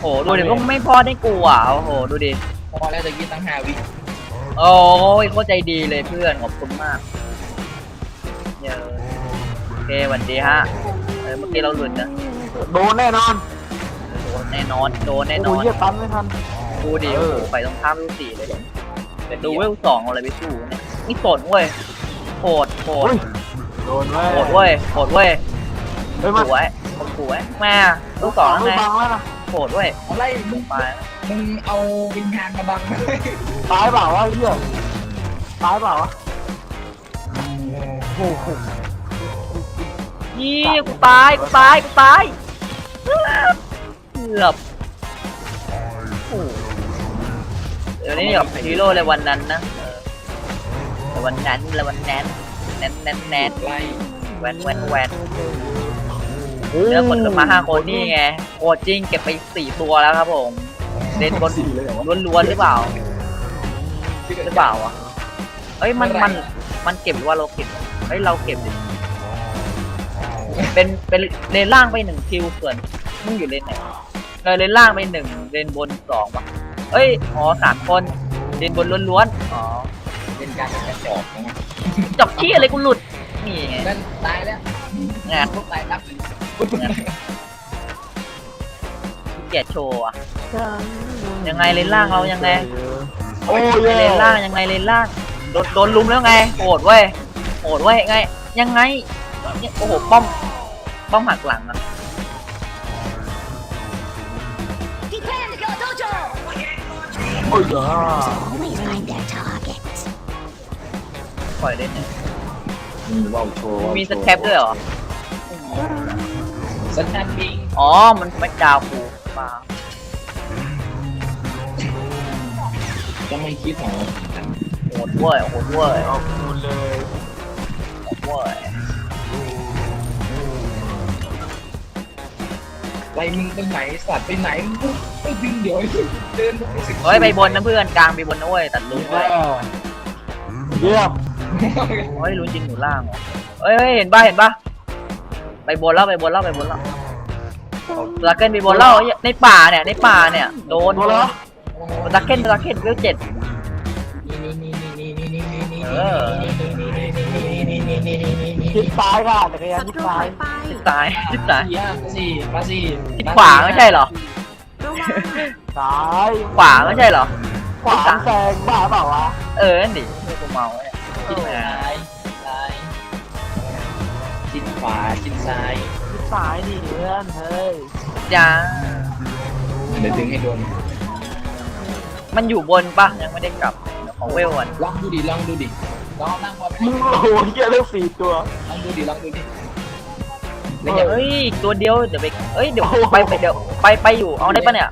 โหดูดิก็ไม่พอได้กูอะโอ้โหดูดิพอแล้วจะกินตั้งห้าวิโอ้ยเข้าใจดีเลยเพื่อนขอบคุณมากเยอะโอเคสวัสดีฮะเออเมื่อกี้เราหลุดนะโดนแน่นอนโดนแน่นอนโดนแน่นโอ้อยนเหี้ยตันไม่ทัน ดูดิเอโอ้อโหไปตรงข้ามรูปสี่เลยแต่ดูเวลสองเอาอะไรไปสู้เนี่ยนี่โสดเว้ยโหดโหดอุ้ยโดนเว้ยโหดเว้ยโหดเว้ยเฮ้ยมันสวยสวยแม่ลูกสองไม่ไง บังแล้วนะ โหดเว้ยอะไรมึงไปมึงเอาวิญญาณมาบังเลยตายเปล่าวะไอ้เหี้ยตายเปล่าวะโอ้โหยี่กูตายกูตายกูตายเกือบโอ้โหเดี๋ยวนี้กับฮีโร่เลยวันนั้นนะเออแต่วันนั้นเลยวันนั้นแน่นแน่นแน่นไล่แวนแวนแวน เนื้อคนกันมาห้าคนนี่ไงโคตรจริงเก็บไปสี่ตัวแล้วครับผมเล่นบนสี่เลยเหรอวะล้วนๆหรือเปล่าหรือเปล่าวะเอ้ยมันมันมันเก็บหรือว่าเราเก็บเอ้ยเราเก็บดิเป็นเป็นเลนล่างไปหนึ่งคิวส่วนมึงอยู่เลนไหนเออเลนล่างไปหนึ่งเลนบนสองปะเอ้ยอ๋อสามคนเลนบนล้วนๆอ๋อเป็นการเป็นกระจอกนะจอกขี้อะไรกูหลุดนี่ไงนั่นตายแล้วงานพวกตายนับหนึ่ง เกียรติโชว์อะยังไงเลนล่างเรายังไงโอ้ยเลนล่างยังไงเลนล่างโดนโดนลุมแล้วไงโหดเว้ยโหดเว้ยไง ยังไงเนี่ยโอ้โหป้อมป้อมหักหลังอะ Defend your dojo! โอ้ยอะ Always find their targets. ปล่อยได้เนี่ยมีว่าวโชว์มีสแคปด้วยเหรอ สแตนบิงอ๋อ มันไม่ดาวกูมาจะไม่คิดของโหดเว้ยโหดเว้ยเอาคูณเลยโหดเว้ยไล่มึงไปไหนสัตว์ไปไหนมึงไปดึงเดี๋ยวเดินไปสิเฮ้ยไปบนนะเพื่อนกลางไปบนนะเว้ยตัดลุงแม่เว้ยเยี่ยมเฮ้ยลุงจริงอยู่ล่างเหรอเฮ้ยเฮ้ยเห็นป่ะเห็นป่ะ ไปบนแล้วไปบนแล้วไปบนแล้วลาเกินไปบนแล้วในป่าเนี่ยในป่าเนี่ยโดนโดนแล้วลาเกินลาเกินเวลเจ็ดคิดซ้ายค่ะจักรยานคิดซ้ายทิศซ้ายทิศซ้ายมาสิมาสิทิศขวาไม่ใช่เหรอซ้ายขวาไม่ใช่เหรอขวาแซงบ้าเปล่าวะเออนั่นดิไม่กูเมาเนี่ย วาชิดซ้ายคิดซ้ายดิเพื่อนเฮ้ยจ้าเดี๋ยวดึงให้โดนมันอยู่บนปะยังไม่ได้กลับเดี๋ยวของเวลก่อนลองดูดิลองดูดิลองนั่งบอลไปมึงโอ้โหเหี้ยเลือกสี่ตัวลองดูดิลองดูดิเออเฮ้ยอีกตัวเดียวเดี๋ยวไปเอ้ยเดี๋ยวไปไปเดี๋ยวไปไปอยู่เอาได้ปะเนี่ย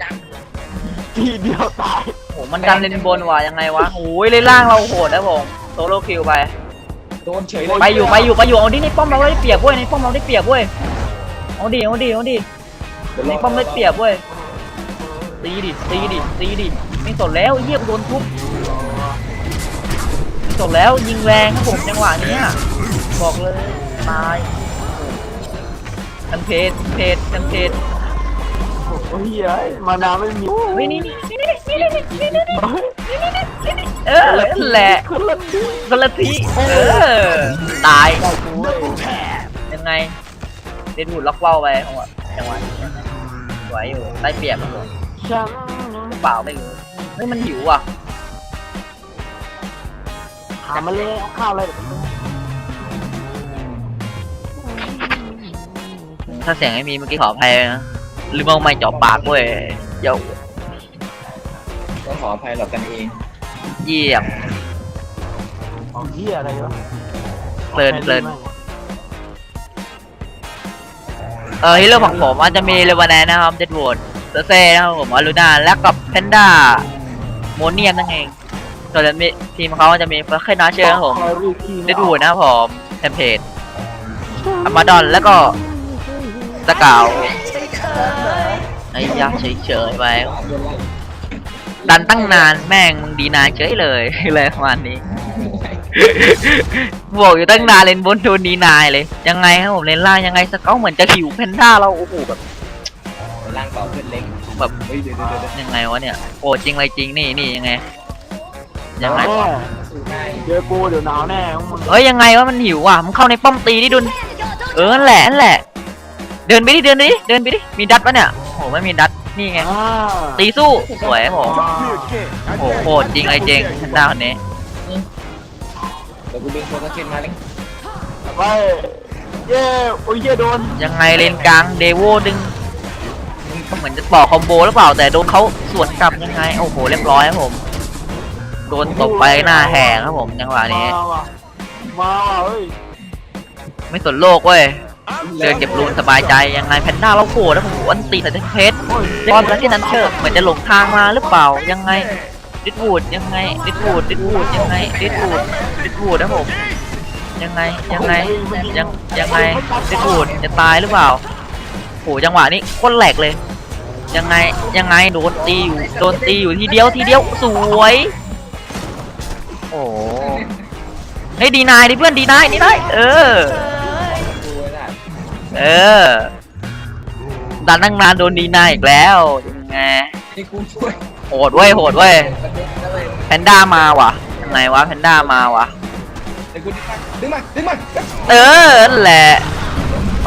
ทีเดียวตายโอ้โหมันดันเลนบนว่ะยังไงวะโอ้ยเลนล่างเราโหดนะผมโซโลคิวไป โดนเฉยเลยไปอยู่ไปอยู่ไปอยู่เอาดิในป้อมเราได้เปรียบเว้ยในป้อมเราได้เปรียบเว้ยเอาดิเอาดิเอาดิในป้อมได้เปรียบเว้ยตีดิตีดิตีดิไม่สดแล้วเยี่ยมโดนทุบจบแล้วยิงแรงครับผมจังหวะนี้บอกเลยตายกันเพจเพจกันเพจโอ้ยมานาไม่มีนี่นี่นี่นี่นี่นี่ เออนั่นแหละคนละทีคนละทีเออ ตาย ยังไงเดนหูดล็อกเว้าไปของอะจังหวะสวยอยู่ได้เปรียบครับผมฉันหรือเปล่าไม่รู้เฮ้ยมันหิวอะหามาเลยเอาข้าวอะไรถ้าเสียงไม่มีเมื่อกี้ขออภัยนะลืมเอาไม้จ่อปากเว้ยเดี๋ยวก็ขออภัยหรอกกันเอง เยี่ยมเอาเหี้ยอะไรวะเพลินเพลินเออฮีโร่ของผมอาจจะมีเลวานแนนนะครับเจ็ดโหวตเซอร์เซ่นะครับผมอารูนาและกับแพนด้าโมเนียมนั่นเองส่วนมีทีมเขาจะมีเฟอร์เคนนาเชอร์ครับผมเดดวูดนะครับผมเทมเพลตอามาดอนแล้วก็ตะเกาวไอ้ยักษ์เฉยๆไป ดันตั้งนานแม่งมึงดีนานเฉยเลยเลยประมาณนี้ บวกอยู่ตั้งนานเลนบนโดนดีนายเลย ยังไงครับผมเลนล่างยังไงสเกลเหมือนจะหิวแพนด้าเราโอ้โหแบบร่างเปล่าเพื่อนเล็กแบบเฮ้ยเดี๋ยวเดี๋ยวเดี๋ยวยังไงวะเนี่ยโอ้จริงอะไรจริงนี่นี่ยังไงยังไงแน่สู้ง่ายเจอกูเดี๋ยวหนาวแน่ของมึงเอ้ยยังไงวะมันหิวว่ะมึงเข้าในป้อมตีดิดุน Prepare to go เอ dojo. อนั่นแหละนั่นแหละ เดินไปดิเดินไปดิเดินไปดิมีดัดปะเนี่ยโอ้ไม่มีดัด นี่ไงอ่าตีสู้ สวยครับผมอ่าโอ้โหโคตรจริงอะไรจริงทันดาคนนี้เดี๋ยวกูดึงโฟกัสเคนมาเลยไปเย้โอ้ยเย้โดน ยังไงเลนกลางเดโวดึงเหมือนจะต่อคอมโบหรือเปล่า แต่โดนเขาสวนกลับยังไง โอ้โห เรียบร้อยครับผม โดนตบไปหน้าแหงครับผมจังหวะนี้ มาว่ะมาว่ะเฮ้ย ไม่สนโลกเว้ย เดินเก็บรูนสบายใจยังไงแพนด้าเราโกรธนะผมอันตีใส่เทเพชรตอนนั้นที่นั้นเชิญเหมือนจะหลงทางมาหรือเปล่ายังไงดิดวูดยังไงดิดวูดดิดวูดยังไงดิดวูดดิดวูดนะผมยังไงยังไงยังยังไงดิดวูดจะตายหรือเปล่าโหจังหวะนี้โคนแหลกเลย ยังไงยังไงโดนตีอยู่โดนตีอยู่ทีเดียวทีเดียวสวยโอ้เฮ้ยดีนายดิเพื่อนดีนายดีนายเออ เออ ดันตั้งนานโดนดีนายอีกแล้วยังไงนี่กูช่วยโหดเว้ยโหดเว้ยกระเด็นแล้วเลยแพนด้ามาว่ะยังไงวะแพนด้ามาว่ะเดี๋ยวกูดึงมาดึงมาดึงมาเออนั่นแหละ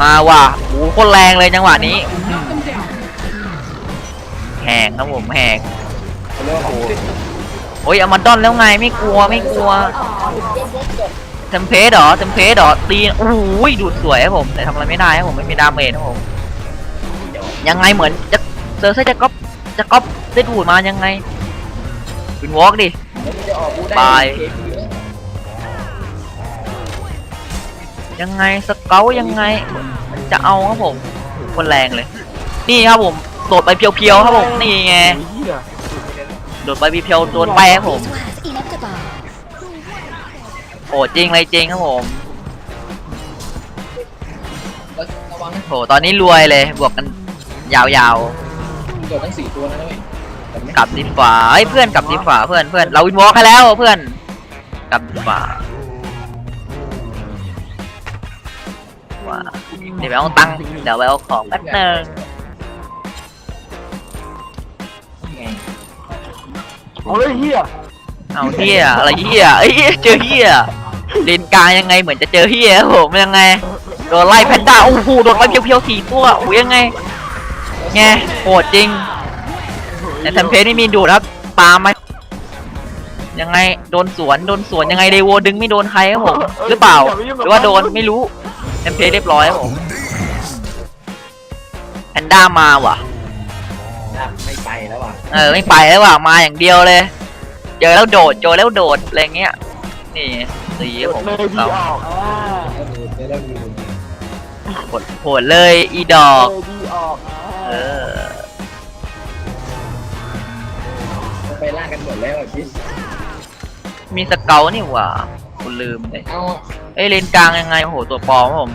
มาว่ะโอ้โหโคนแรงเลยจังหวะนี้แหงครับผมแหงเร็วโอ้โหโอ้ยเอามาดอนแล้วไงไม่กลัวไม่กลัว เเทมเพสเหรอเทมเพสเหรอตีโอ้ยดูดสวยครับผม แต่ทำอะไรไม่ได้ครับผมไม่มีดาเมจครับผม ยังไงเหมือนจะเซอร์เซจะก๊อปจะก๊อปได้ดูดมายังไงเป็นวอล์กดิบายยังไงสเกลยังไง จะเอาครับผมคนแรงเลย นี่ครับผมโดดไปเพียวๆครับผมนี่ไงโดดไปเพียวๆโดนไปครับผม โอ้จริงเลยจริงครับผมแล้วระวังนะโหตอนนี้รวยเลยบวกกันยาวโดดทั้งสี่ตัวนะเว้ยแต่ไม่ๆกลับดีฝาเอ้ยเพื่อนกลับดีฝาเพื่อนเพื่อนเราวินวอล์กให้แล้วเพื่อนกลับดีฝาว่าเดี๋ยวไปเอาตังค์เดี๋ยวไปเอาของแป๊บนึงไง เอาเลยเหี้ย เอาเฮียอะไรเฮียเอ้ยเจอเฮียเลนกลางยังไงเหมือนจะเจอเฮียครับผมยังไงโดนไล่แพนด้าโอ้โหโดนไล่เพียวๆสี่ตัวโอ้ยยังไงไงโหดจริงแต่แทมเพสนี่มีดูดครับตามมายังไงโดนสวนโดนสวนยังไงเดโวดึงไม่โดนใครครับผมหรือเปล่า หรือว่าโดนไม่รู้แทมเพสเรียบร้อยครับผมแพนด้ามาว่ะน่าไม่ไปแล้วว่ะ เออไม่ไปแล้วว่ะมาอย่างเดียวเลย เจอแล้วโดดเจอแล้วโดดอะไรเงี้ยนี่สีผมเลยดีเราออกอ่าแล้วดูแล้วดูโหดโหดเลยอีดอกเลยดีออกเออ่าอไปล่ากันหมดแล้วอะคิสมีสเกลนี่หว่าคุณลืมเลยเอาอะเอ้ยเลนกลางยังไงโอ้โหตัวปลอมครับผม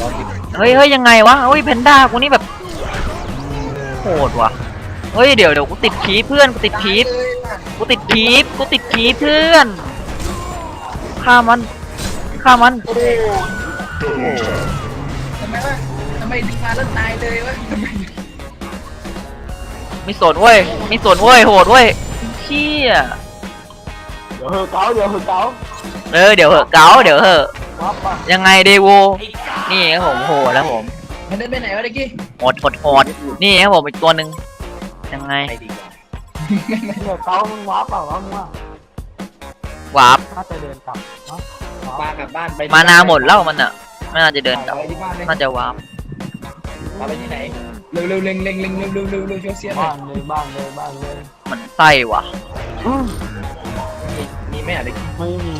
รอกินเฮ้ยเฮ้ยยังไงวะเฮ้ยแพนด้ากูนี่แบบโหดว่ะเฮ้ยเดี๋ยวเดี๋ยวกูติดคีปเพื่อนกูติดคีปเลยล่ะ กูติดคีปกูติดคีปเพื่อนฆ่ามันฆ่ามันโอ้ทำไมวะทำไมดึงมาแล้วตายเลยวะทำไมไม่สนเว้ยไม่สนเว้ยโหดเว้ยเชี่ยเดี๋ยวเหอะเกาเดี๋ยวเหอะเกาเออเดี๋ยวเหอะเก๋าเดี๋ยวเหอะวับปะยังไงเดโวนี่ครับผมโหดแล้วผมมันเดินไปไหนวะเด็กกี้โหดโหดโหดนี่ครับผมอีกตัวหนึ่งยังไง ไปดีกว่า เนี่ยเกามึงวับเปล่าวะมึงว่าวาร์ปน่าจะเดินกลับวะปากลับบ้านไปมานาหมดแล้วมันอะไม่น่าจะเดินกลับไปที่บ้านเลยน่าจะวาร์ปมาไปที่ไหนเร็วเร็วเร็งเร็งเร็งเร็วเร็วเร็วเร็วช่วยเสียหน่อบ้ายนเลยบ้านเลยบ้านเลยมันไส้ว่ะอืมมีมีไหมอะเด็กไม่มี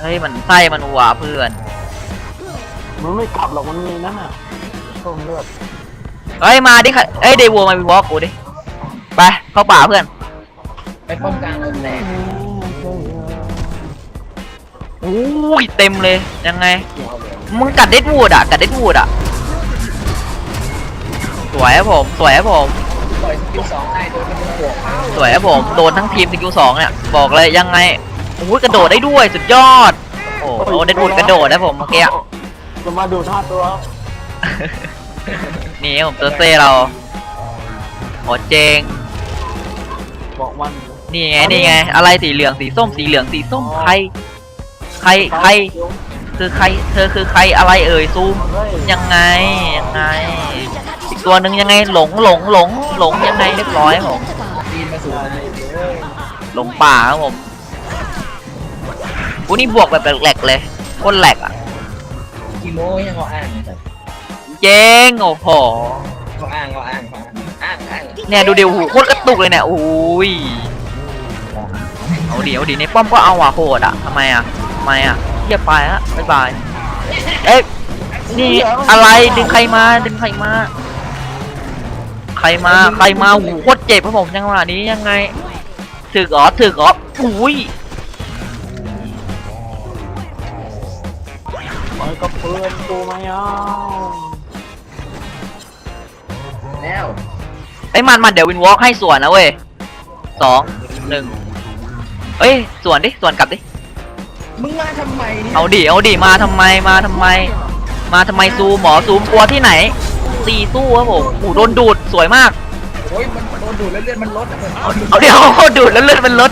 เฮ้ยมันไส้มันวาเพื่อนมันไม่กลับหรอกมันมีนั่นน่ะต้มเลือดเฮ้ยมาดิค่ะเอ้ยเดโวมาวินวอล์กกูดิ ไปเข้าป่าเพื่อนไปป้อมกลางเราแตกอุ้ยเต็มเลยยังไงเกี่ยวเลยมึงกัดเด็ดวูดอะกัดเด็ดวูดอะ สวยครับผม สวยครับผม ปล่อยสกิลสองได้โดยไม่ต้องห่วงสวยครับผมโดนทั้งทีมสกิลสองเนี่ยบอกเลยยังไงโอ้ยกระโดดได้ด้วยสุดยอด โอ้โหเด็ดวูดกระโดดนะผมเมื่อกี้จะมาดูท่าตัวนี่ครับผมเตอร์เซ่เราโอ้เจง บอกมันนี่ไงนี่ไง อะไรสีเหลืองสีส้มสีเหลืองสีส้มใคร ใครใคร คือใคร เธอคือใครอะไรเอ่ยซูมเฮ้ยยังไงยังไง อีกตัวหนึ่งยังไงหลงหลงหลงหลงยังไงเรียบร้อยครับผมปีนมาสู่ในหลงป่าครับผมกูนี่บวกแบบแหลกๆเลยโคตรแหลกอะกิโมยังเขาอ้างแต่เจ๊งโอ้โหเขาอ้างเขาอ้างเขาอ้างอ้าง เนี่ยดูเดี๋ยวโอ้โคตรกระตุกเลยเนี่ยโอ้ยเอาดิเอาดิในป้อมก็เอาอะโหดอะทำไมอะทำไมอะเทียบไปฮะบ๊ายบายเอ๊ะนี่อะไรดึงใครมาดึงใครมาใครมาใครมาโอ้โคตรเจ็บครับผมจังหวะนี้ยังไงถึกเหรอถึกเหรออุ้ยปล่อยกับปืนกูไม่เอา ไอ้ยมันมันเดี๋ยววินวอล์กให้ส่วนนะเว้ยสองหนึ่งเอ้ยส่วนดิส่วนกลับดิ มึงมาทำไมเนี่ยเอาดิเอาดิมาทำไมมาทำไม มาทำไมซูมหมอซูมกลัวที่ไหนตีตู้ครับผมโอ้โหโดนดูดสวยมาก โอ้ยมันโดนดูดแล้วเลือดมันลดอะเอาเดี๋ยวดูดแล้วเลือดมันลด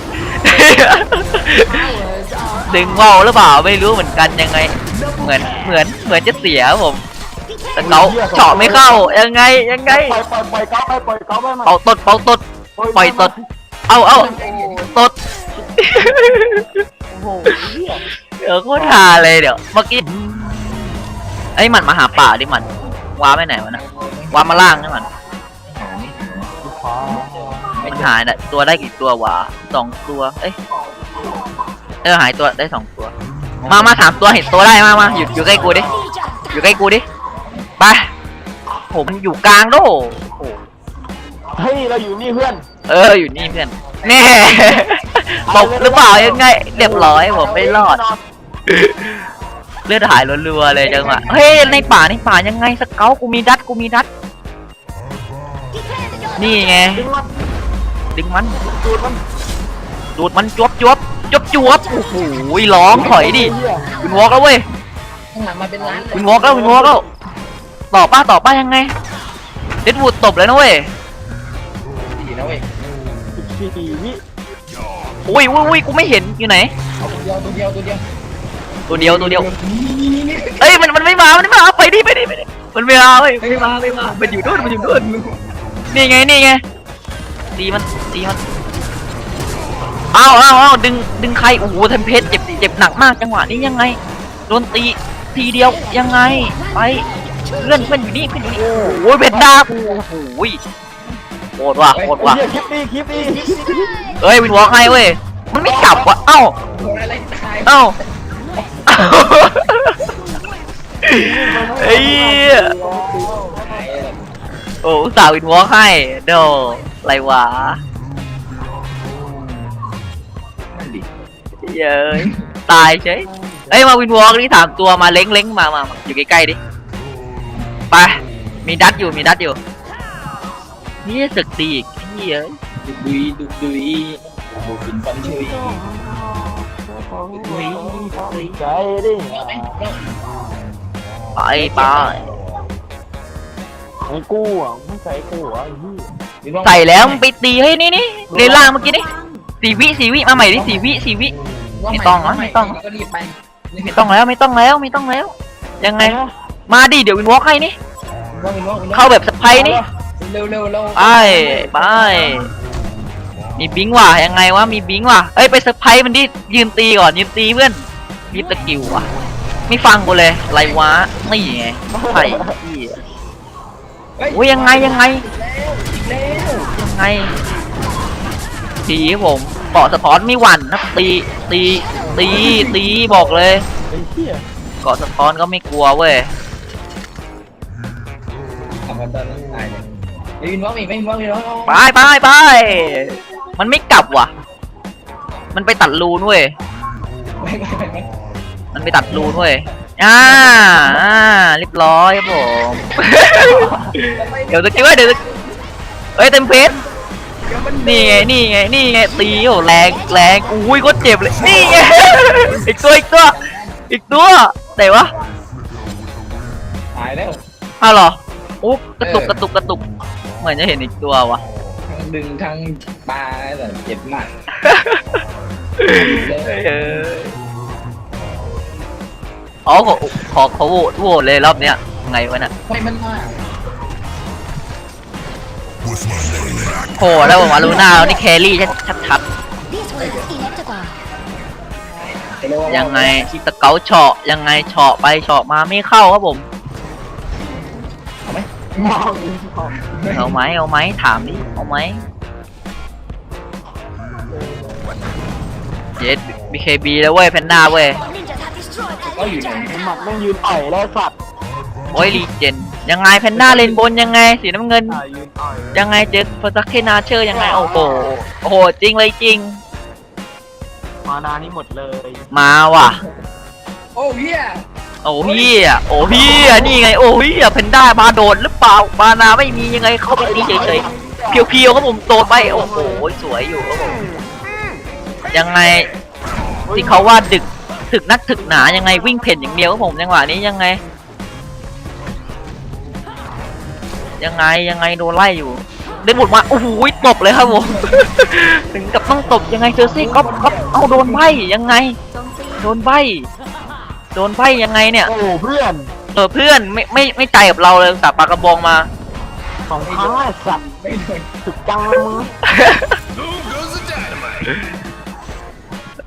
ดึงว่าวหรือเปล่าไม่รู้เหมือนกันยังไง เหมือนเหมือนเหมือนจะเสียครับผม แต่เขาเจาะไม่เข้ายังไงยังไงปล่อยปล่อยปล่อยเก้าไปปล่อยเก้าไปมันเป่าตดเป่าตดปล่อยตดเอาเอาตดโอ้โหเหี้ยเดี๋ยวโคตรฮาเลยเดี๋ยวเมื่อกี้ไอ้ยมันมาหาป่าดิมันว้าไปไหนวะน่ะว้ามาล่างนี่มันหาไม่หาฟ้ามันหายน่ะตัวได้กี่ตัววะสองตัวเอ้ยเออหายตัวได้สองตัว มามาสามตัวเห็นตัวได้มามาอยู่อยู่ใกล้กูดิอยู่ใกล้กูดิ ไปโหมันอยู่กลางโดโหเฮ้ยเราอยู่นี่เพื่อน เอออยู่นี่เพื่อนแน่บอกหรือเปล่ายังไงเรียบร้อยผมไม่รอด เลือดหายรัวๆเลยจังหวะเฮ้ยในป่าในป่ายังไงสเกลกูมีดัดกูมีดัด นี่ไงดึงมันดึงมันดูดมันดูดมันจวบจวบจวบจวบโอ้โหร้องถอยดิเหี้ยวินวอล์กแล้วเว้ยข้างหลังมาเป็นล้านเลยวินวอล์กแล้ววินวอล์กแล้ว ต่อป้าต่อป้ายังไงเดดวูดตบเลยนะเว้ยดีนะเว้ยสิบสี่วิอุ้ยอุ้ยอุ้ยกูไม่เห็นอยู่ไหนเอาตัวเดียวตัวเดียวตัวเดียวตัวเดียวตัวเดียวนี่นี่นี่เอ้ยมันมันไม่มามันไม่มาไปดิไปดิไปดิมันไม่มาเว้ยไม่มาไม่มามันอยู่นู่นมันอยู่นู่นนี่ไงนี่ไงตีมันตีมันอ้าวอ้าวอ้าวดึงดึงใครโอ้โหเทมเพสเจ็บเจ็บหนักมากจังหวะนี้ยังไงโดนตีทีเดียวยังไงไป เพื่อนเพื่อนอยู่นี่เพื่อนอยู่นี่โอ้โหเบนด้ากูโอ้โหโหดว่ะโหดว่ะเหี้ยคลิปนี้คลิปนี้เอ้ยวินวอล์กให้เว้ยมันไม่กลับว่ะเอ้าโดนอะไรตายเอ้าเอ้าเอ้ยตายเลยโอ้อุตสาห์วินวอล์กให้โดอะไรวะนั่นดิเย้ยตายเฉยเอ้ยมาวินวอล์กนี่สามตัวมาเล้งเล้งมามามาอยู่ใกล้ๆดิ ไป มีดัดอยู่ มีดัดอยู่นี่ศึกตีอีกพี่เอ้ยดุดุยดุดุยบุกินฟันชุยใจดิไปไปไอ้กูอะไม่ใส่กูอะใส่แล้วมึงไปตีให้นี่นี่เลนล่างเมื่อกี้นี่สี่วิสี่วิมาใหม่ดิสี่วิสี่วิไม่ต้องนะไม่ต้องไปไม่ต้องแล้วไม่ต้องแล้วไม่ต้องแล้ว ยังไง มาดิเดี๋ยววินวอล์กให้นี่ว่ามีว่ามีเข้าแบบสไปร์นี่ เร็วเร็วเร็วไปไป มีบิงว่ะยังไงวะมีบิงว่ะเอ้ยไปเซอร์ไพรส์มันดิยืนตีก่อนยืนตีเพื่อนรีบตะกิวว่ะ ไม่ฟังกูเลยไรวะนี่ไงไผ่ที่โอ้ยยังไงยังไงเร็วยังไงทีครับผมเกาะสะท้อนไม่หวั่นนะตีตีตีตีบอกเลยไอ้เหี้ยเกาะสะท้อนก็ไม่กลัวเว้ยทำมา ตอนนั้นตายเลยไม่วินว่ามีไม่วินว่ามีแล้วไปไปไปมันไม่กลับว่ะ มันไปตัดรูนเว้ย ไม่ไม่ไม่ไม่มันไปตัดรูนเว้ย อ่า อ่าเรียบร้อยครับผม เดี๋ยวจะช่วยเดี๋ยวจะเอ้ยเต็มเพชรนี่ไงนี่ไงนี่ไงตีโอ้แรงแรงอุ้ยก็เจ็บเลยนี่ไงอีกตัวอีกตัวอีกตัวไหนวะตายแล้วอ้าวเหรอ โอ้กระตุกกระตุกกระตุก เหมือนจะเห็นอีกตัววะโดึงทั้งปลาแต่เจ็บมากเฮ้ยเอ้ยอ๋อขอขอขอโหวตโหวตเลยรอบเนี้ยไงวะน่ะไม่มันมากโหแล้วผมอารูน่านี่แครี่ชัดชัด This way is electrical. ๆยังไงสเกลเฉาะยังไงเฉาะไปเฉาะมาไม่เข้าครับผม มองอีกมองเอาไหมเอาไหมถามดิเอาไหมเย็ด BKB แล้วเว้ยแพนด้าเว้ย Ninjas have destroyed a ก็อยู่ไหน legion. หมัดแม่งยืนอ่อยแล้วสัตว์โอ้ยรีเจนยังไงแพนด้าเลนบนยังไงสีน้ำเงิน อะยืนอ่อยยังไงเจอฟอร์ซักเคนาเชอร์ยังไงโอ้โหโอ้โหจริงเลยจริง มานานี่หมดเลย มาว่ะ โอ้เฮีย โอ้เฮียโอ้เฮียนี่ไงโอ้เฮียแพนด้ามาโดดหรือเปล่ามานาไม่มียังไงเข้าไปตีเฉยๆเพียวๆครับผมโดดไปโอ้โหสวยอยู่ครับผมยังไงที่เขาว่าดึกถึกนักถึกหนายังไงวิ่งเพ่นอย่างเดียวครับผมจังหวะนี้ยังไง ยังไงยังไงโดนไล่อยู่เดินบุดมาโอ้โหตบเลยครับผมถึงกับต้องตบยังไงเจอซี่ก็ก็เอาโดนใบยังไง โดนใบ โดนใบยังไงเนี่ย โอ้เพื่อนเออเพื่อนไม่ไม่ไม่ใจกับเราเลยสาปากกระบองมาสองพันไอ้สัตว์ไม่โดนสุดจังเลยมึง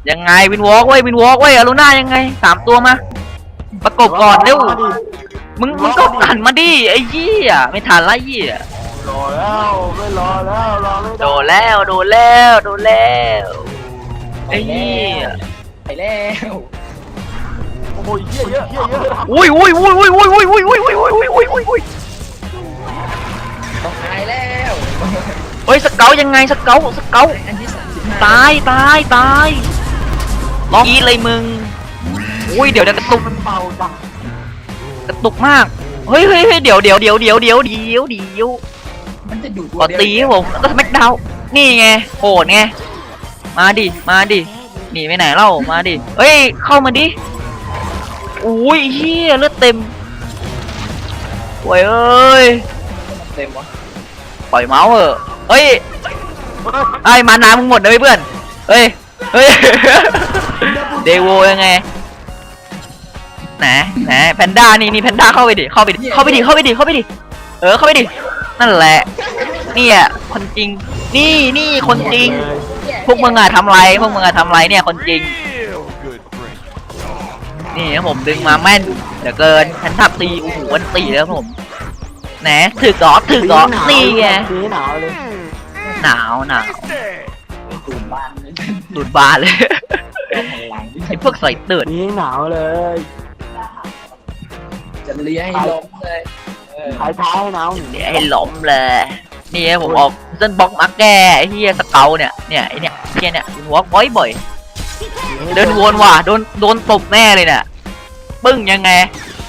ยังไงวินวอล์กเว้ยวินวอล์กเว้ยอารุน่ายังไงสามตัวมา ประกบก่อนเร็วมาดิมึงมึงก็หันมาดิไอ้เหี้ยไม่ทันละเหี้ยรอแล้วไม่รอแล้วรอไม่โดนแล้วโดนแล้วโดนแล้วไอ้เหี้ยไปแล้ว โอ้โหเหี้ยเยอะเยเยอะอุ้ยอุ้ยอุ้ยอุ้ยอุ้ยอุ้ยอุ้ยอุ้ยอุ้ยอุ้ยอุ้ยอุ้ยอุ้ยตายแล้วเฮ้ยสเกลยังไงสเกลสเกลอันที่สามสิบห้าตายตายตายร้องอีเลยมึงอุ้ยเดี๋ยวเดี๋ยวกระตุกมันเบาจังกระตุกมากเฮ้ยเฮ้ยเฮ้ยเดี๋ยวเดี๋ยวเดี๋ยวเดี๋ยวเดี๋ยวเดี๋ยวเดี๋ยวมันจะดูดขอตีครับผมแล้วก็สแม็กดาวนี่ไงโหดไงมาดิมาดิหนีไปไหนเล่ามาดิเฮ้ยเข้ามาดิ อุ้ยเฮียเลือดเต็มโว้ยเอ้ยเต็มวะปล่อยเมาส์เออะเฮ้ยไอ้มานามึงหมดเลยเพื่อนเฮ้ยเฮ้ยเดโวยังไงไหนไหนแพนด้านี่นี่แพนด้าเข้าไปดิเข้าไปดิเข้าไปดิเข้าไปดิเข้าไปดิเออเข้าไปดินั่นแหละนี่อะคนจริงนี่นี่คนจริงเลยพวกมึงอะทำไรพวกมึงอะทำไรเนี่ยคนจริง นี่ครับผมดึงมาแม่นเหลือเกินฉันทับตีโอ้โหวันตีแล้วผมแหนถือกอถือกอนี่ไงสีหนาวเลยหนาวหนาวดูดบ้านเลยดูดบาเลยแหันหลังไอ้พวกใส่ตืดสีหนาวเลยจะเลี้ยให้ล้มเลยเออขายเท้าให้หนาวเดี๋ยวให้หล้มเลยนี่ครับผมออกเส้นบล็อกมาแก้ไอ้เฮียสเกลเนี่ยเนี่ยไอ้เนี่ยเฮียเนี่ยหัวบ่อยบ่อยๆ เดินวนว่ะโดนโดนตบแน่เลยเนี่ยปึ้งยังไง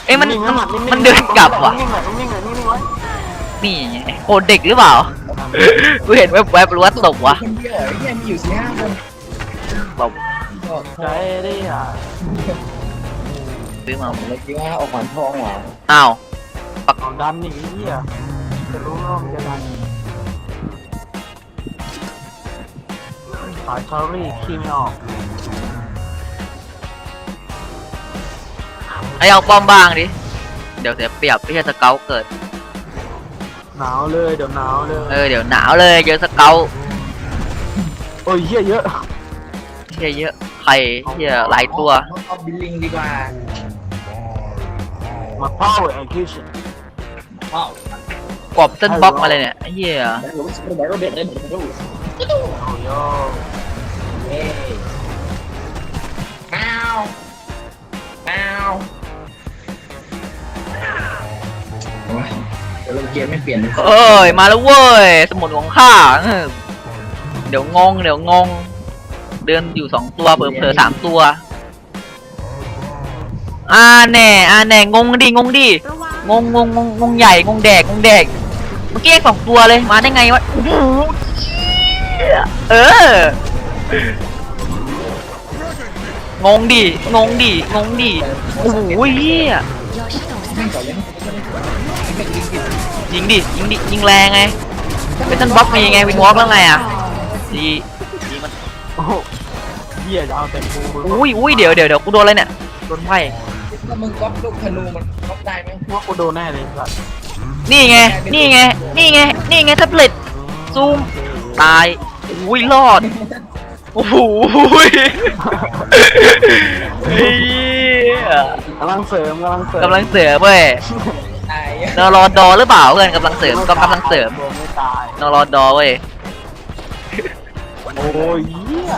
เอ้ยมันมันมันเดินกลับว่ะนิ่งๆหน่อยนิ่งๆหน่อยนิ่งๆไว้นี่ไงโคเด็กหรือเปล่ากูเห็นแวบๆรู้ว่าตบวะคนเยอะไอ้เนี่ยมีอยู่สี่ห้าคนตบก็ใจดิอะซื้อมาผมเลยคิดว่าออกหวานทองหวานอ้าวเอาดันหนีเหี้ยจะรู้ว่ามันจะดันขายชอรี่ขี้ไม่ออก ไอ้เอาป้อมบ้างดิ เดี๋ยวเสียเปรียบพี่สเกลเกิด หนาวเลยเดี๋ยวหนาวเลยเออเดี๋ยวหนาวเลยเจอสเกลโอ้ยเหี้ยเยอะเฮียเยอะใครเฮียหลายตัวเอาบิลลิงดีกว่ามาเฝ้าไอ้คิชว้าวกรอบเส้นบล็อกมาเลยเนี่ยไอ้เฮียแล้วเราจะไปไหนเราเด็ดเลยผมดูโอ้ยเอ้ยแมว เอกีไม่เปลี่ยนเลยเอ้ยมาแล้วเว้ยสมุดของข้าเดี๋ยวงงเดี๋ยวงง เดินอยู่สองตัวเพิ่มผลอๆสามตัวอ่าแน่อ่าแน่งงดิงงดิงงงงงงงใหญ่งงแดกงงแดกเมื่อกี้สองตัวเลยมาได้ไงวะเอองงดิงงดิงงดิโอ้ยเฮีย เลยไม่ก่อนเลยไม่ก่อนเลยยิงดิยิงดิยิงแรงไงเป็นต้นบล็อกมีไงวินวอล์กแล้วไงอะดีดีมันโอ้โหเหี้ยจะเอาแต่กูมึงอุ้ยอุ้ยเดี๋ยวเดี๋ยวเดี๋ยวกูโดนอะไรเนี่ยโดนไพ่ถ้ามึงก๊อปลูกธนูมันก๊อปได้ไหมว่ากูโดนแน่เลยสัสนี่ไงนี่ไงนี่ไงนี่ไงแท็บเล็ตซูมตายอุ้ยรอดโอ้โหเฮ้ยกำลังเสริมกำลังเสริมกำลังเสริมเว้ยตาย นอรอดอหรือเปล่าเพื่อนกำลังเสริมก็กำลังเสริมตัวไม่ตาย นอรอดอเว้ยโอ้ยเหี้ย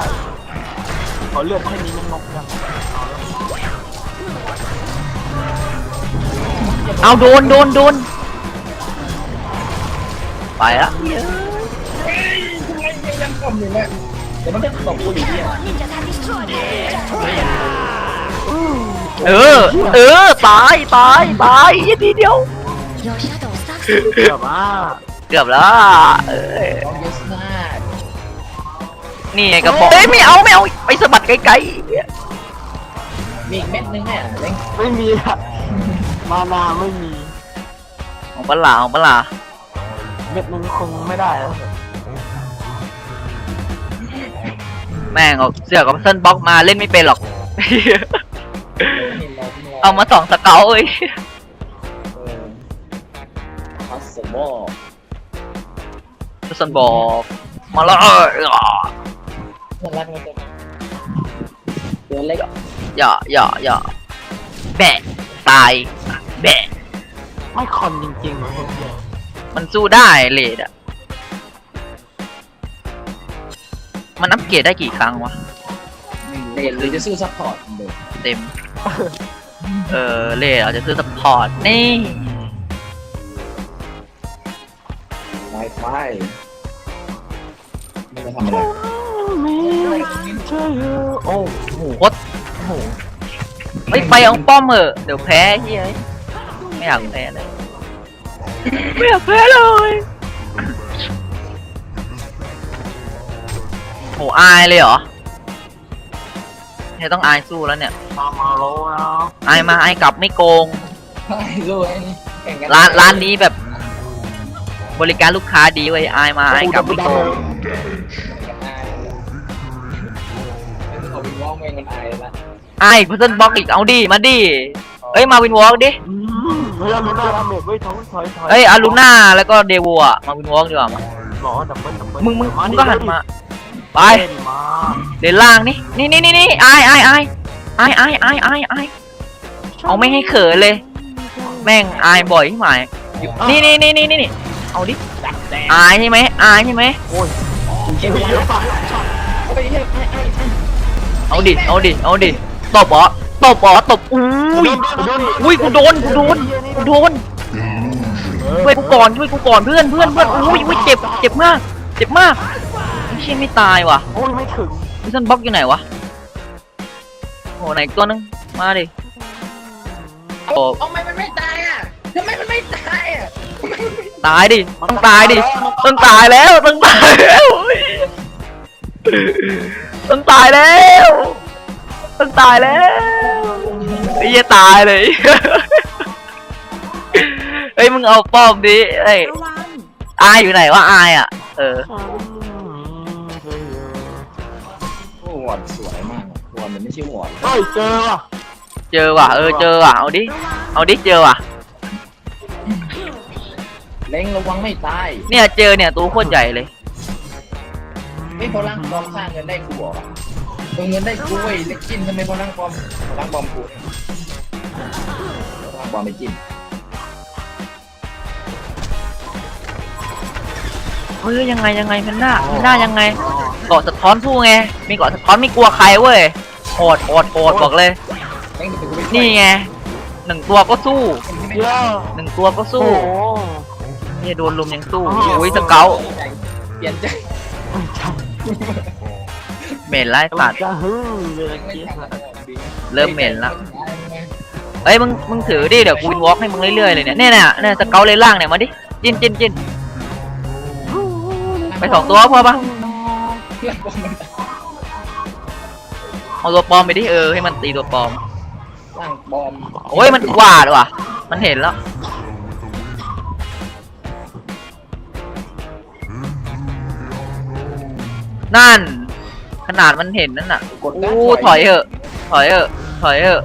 ขอเลือดแค่นี้มันนกยังเอาโดนโดนโดนไปละเฮ้ยทำไมยังก๊อปอยู่เนี่ยเดี๋ยวมันจะตบกูอีกเนี่ย Ninjas have destroyed a ninja. เออ เออ ตาย ตาย ตายอีกทีเดียว Your shadow stalks เกือบอะเกือบแล้วเอ้ยลองเยสนานี่ไงกระบอกเอ้ยไม่เอาไม่เอาไปสะบัดไกลมีอีกเม็ดนึงเนี่ยเล้งไม่มีอะมานาไม่มีๆของปลาของปลาเม็ดนึงคงไม่ได้แล้วแม่งเอาเสือกกับเส้นบล็อกมาเล่นไม่เป็นหรอก เห็นเราพิ่งรเอามาสองสเกลเอ้ย ส้นบอกมาล้วเออเพื่อนรักมันตัวเล็กอย่าอย่าอย่าแบะตายแบะไม่คอนจริงๆเหมือนคนเดียวมันสู้ได้เลดอะมันอัปเกรดได้กี่ครั้งวะเด็หรือจะสู้ซัพพอร์ตเด็กเต็ม เออเลดเราจะซื้อสปอร์ตนี่ไวไฟมัน จะทำอะไรมีเธออยู่โอ้โอ้โหโคตรโอ้โหเฮ้ยไปเอาป้อมเถอะเดี๋ยวแพ้เฮ้ยไม่อยากแพ้เลย ไม่อยากแพ้เลยโหอายเลยเหรอเนี่ยต้องอายสู้แล้วเนี่ยตามมาโลนะอายมาอายกลับไม่โกงใช่สู้ไอ้นี่แข่งกันร้านร้านนี้แบบ บริการลูกค้าดีเว้ยอายมาอายกลับไม่โกง วินวอล์กเองมันอายละอายพัซเซิลบล็อกอีกเอาดิมาดิเอ้ยมาวินวอล์กดิอืมเฮ้ยลูน่าดาเมจเว้ยถอยถอยถอยเอ้ยอารูน่าแล้วก็เดวัวมาวินวอล์กดีกว่ามาบอกว่าดับเบิ้ลดับเบิ้ลมึงมึงมึงก็หันมาไปเล่นมาเดินล่างนี่นี่นี่นี่นี่อายอายอายอายอายอายอายอายเอาไม่ให้เขินเลย แม่งอายบ่อยที่หมายนี่นี่นี่นี่นี่เอาดิอายใช่ไหมอายใช่ไหมเก็บเยอะไป เอาดิ เอาดิ เอาดิ ตบเหรอตบเหรอตบอุ้ยอุ้ยกูโดน กูโดน กูโดนช่วยกูก่อนช่วยกูก่อนเพื่อนเพื่อนเพื่อนอุ้ยอุ้ยเจ็บ เจ็บมาก เจ็บมากไม่ใช่ไม่ตายว่ะโอ้ยไม่ถึงมิชันบล็อกอยู่ไหนวะโอ้ไหนอีกตัวนึง มาดิเอาทำไมมันไม่ตายอะทำไมมันไม่ตายอะตายดิ ต้องตายดิ ต้องตายแล้ว ต้องตายแล้ว อุ๊ยต้องตายแล้วต้องตายแล้วไอ้เหี้ยตายเลย เฮ้ยมึงเอาป้อมดิเอ้ยอายอยู่ไหนวะอายอะ เออ โอ้วอร์ดสวยมากวอร์ดมันไม่ใช่วอร์ดเฮ้ยเจอว่ะเจอว่ะเออเจอว่ะเอาดิเอาดิเจอว่ะ เล้งระวังไม่ตายเนี่ยเจอเนี่ยตัวโคตรใหญ่เลย ไม่พอร่างปลอมสร้างเงินได้กูเหรอตัวเงินได้กูเว้ยเล็กจิ้นทำไมพอร่างปลอมพอร่างปลอมกูเนี่ยพอร่างปลอมไม่จิ้นเฮ้ยยังไงยังไงแพนด้าแพนด้ายังไงเกาะสะท้อนสู้ไงมีเกาะสะท้อนไม่กลัวใครเว้ยโหดโหดโหดบอกเลยเล้งเดี๋ยวกูไปนี่ไงหนึ่งตัวก็สู้เยอะหนึ่งตัวก็โอ้สู้โหนี่โดนลุมยังสู้อุ้ยสเกลเปลี่ยนใจ เหม็นไล่สัตว์ จะฮึ่งเลยไม่กี้ทันแล้วเริ่มเหม็นละเอ้ยมึงมึงถือดิเดี๋ยวกูวินวอล์กให้มึงเรื่อยๆเลยเนี่ยเนี่ยเนี่ยเนี่ยสเกลเลยล่างเนี่ยมาดิจินจินจินไปสองตัวพอปะเอาตัวปลอมไปดิเออให้มันตีตัวปลอม ร่างปลอมโอ้ยมันหวาดว่ะ มันเห็นแล้ว นั่น ขนาดมันเห็นนั่นน่ะกดการอู้ถอยเถอะ ถอยเถอะ ถอยเถอะ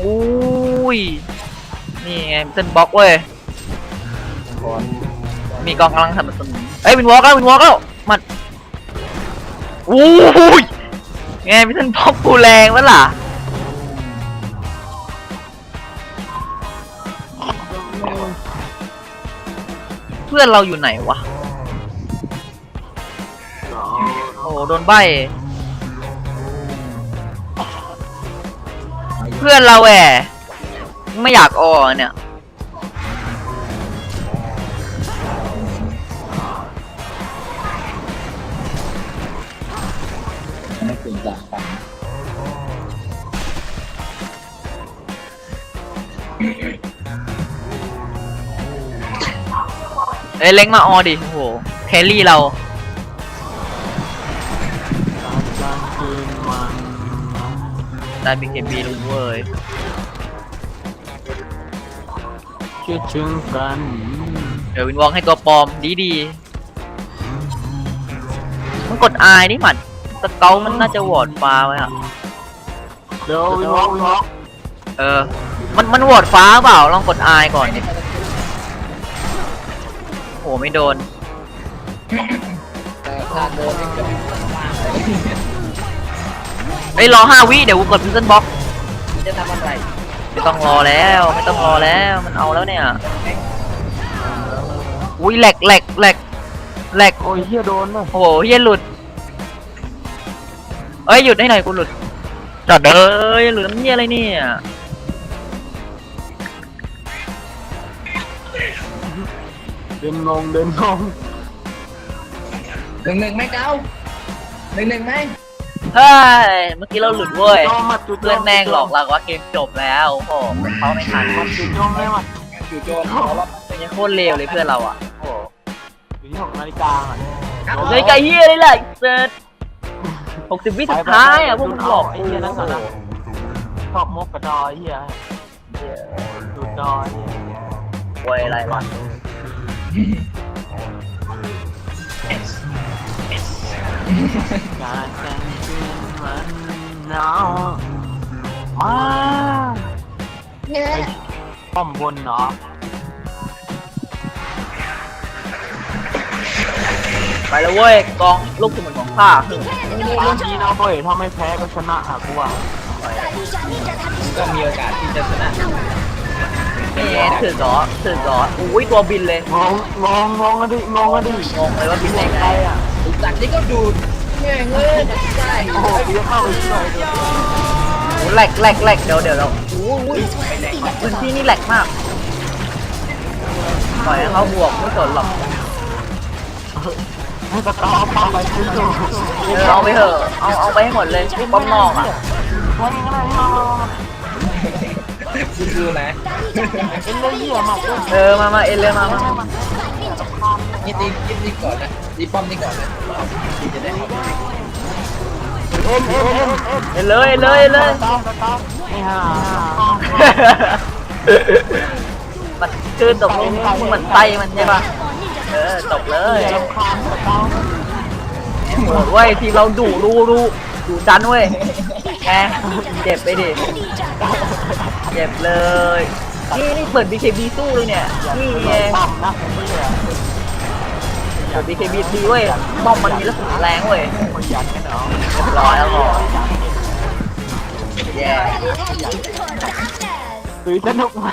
อุ้ย นี่ไงเส้นบล็อกเว้ย ก่อนมีกองกำลังทำมันสนุนเอ้ยวินวอล์กแล้ววินวอล์กแล้วมันอู้ยไงพี่ท่านพ็อกกูแรงวะล่ะเพื่อนเราอยู่ไหนวะ อ้โดนใบเพื่อนเราแหวไม่อยากออกเนี่ยไม่เป็นจากกันเอ้ยเล้งมาออดิโอ้โหแครี่เรา ได้บีเคบีลุงเว้ยคิดถึงกันเดี๋ยววินวอล์กให้ตัวปลอมดีดีๆมันกดอายนี่หมัดสเกลมันน่าจะวอร์ดฟ้าไว้อะเดี๋ยววินวอล์กวินวอล์กเออ มันมันวอร์ดฟ้าเปล่าลองกดอายก่อนดิโอ้ไม่โดนแต่ถ้าโดนนี่จะเป็นมาก เลยเฮ้ยรอห้าวิเดี๋ยวกูกดพิซซันบ็อกจะทำอะไรไม่ต้องรอแล้วไม่ต้องรอแล้วมันเอาแล้วเนี่ยอุ้ยแหลกแหลกแหลกแหลกโอ้ยเฮียโดนเลยโอ้โหเฮียหลุดเอ้ยหยุดให้หน่อยกูหลุดจอดเอ้ยหลุดน้ำเฮียอะไรเนี่ยเดินงงเดินงงหนึ่งหนึ่งไหมเก้าหนึ่งหนึ่งไหม เฮ้ย เมื่อกี้เราหลุดเว้ยโจมมาจุดเพื่อนแม่งหลอกเราว่าเกมจบแล้วโอ้โหเขาไม่ทันจุดโจมได้มาจู่โจมเขาว่าเป็นยังโคตรเลวเลยเพื่อนเราอะโอ้โหอยู่ที่หกนาฬิกาอะเฮ้ยไก่เฮียเลยแหละเซิร์ชหกสิบวิสุดท้ายอะพวกมึงหลอกไอ้เฮียนั่นก่อนนะชอบมกกระดอยเฮียดูดอยเฮียโวยอะไรวะ การแต่งคืนมันหนาวมาเนี่ยป้อมบนเนาะไปแล้วเว้ยกองลูกสมุนของข้าตามนี้นะเว้ยถ้าไม่แพ้ก็ชนะอะกูว่าก็มีโอกาสที่จะชนะนี่ถือเหรอถือเหรออุ้ยตัวบินเลยมองงงงงงกันดิงงกันดิงงเลยว่าบินได้ไงใครอะจากนี้ก็ดู ดแง่เงยใช่โอ้โหกูจะเข้าไปช่วยด้วยโอ้แหลกแหลกแหลกเดี๋ยวเดี๋ยวเราอุ้ยพื้นที่นี่แหลกมากปล่อยให้เขาบวกไม่สนหรอกให้ตะกร้าเอาป้าไปขึ้นดูเออเอาไปเถอะเอาเอาไปให้หมดเลยป้อมนอกอะวันนี้ก็ได้มาคุณดูนะเป็นเลยเหี้ยมากเลยเออมามาเอ็นเลยมามานี่ตีกิฟนี่ก่อนนะตีป้อมนี่ก่อนนะที่จะ ได้เอ็นเอ็นเลยเอ็นเลยเอ็นเลยตามตามไม่ห่ามันคือตกลงเหมือนไตมันใช่ปะเออตกเลยลำคาญตามโหดเว้ยทีมเราดุดูดูดุดันเว้ยแกเจ็บไปดิเจ็บเลยนี่นี่เปิด BKB สู้เลยเนี่ยนี่ไง ต่ำนะผมไม่เคบีดีเว้ยบอมมันมีลักษณะแรงเว้ยประหยัดกันเนาะเรียบร้อยแล้วพอแย่ซื้อสนุกไหม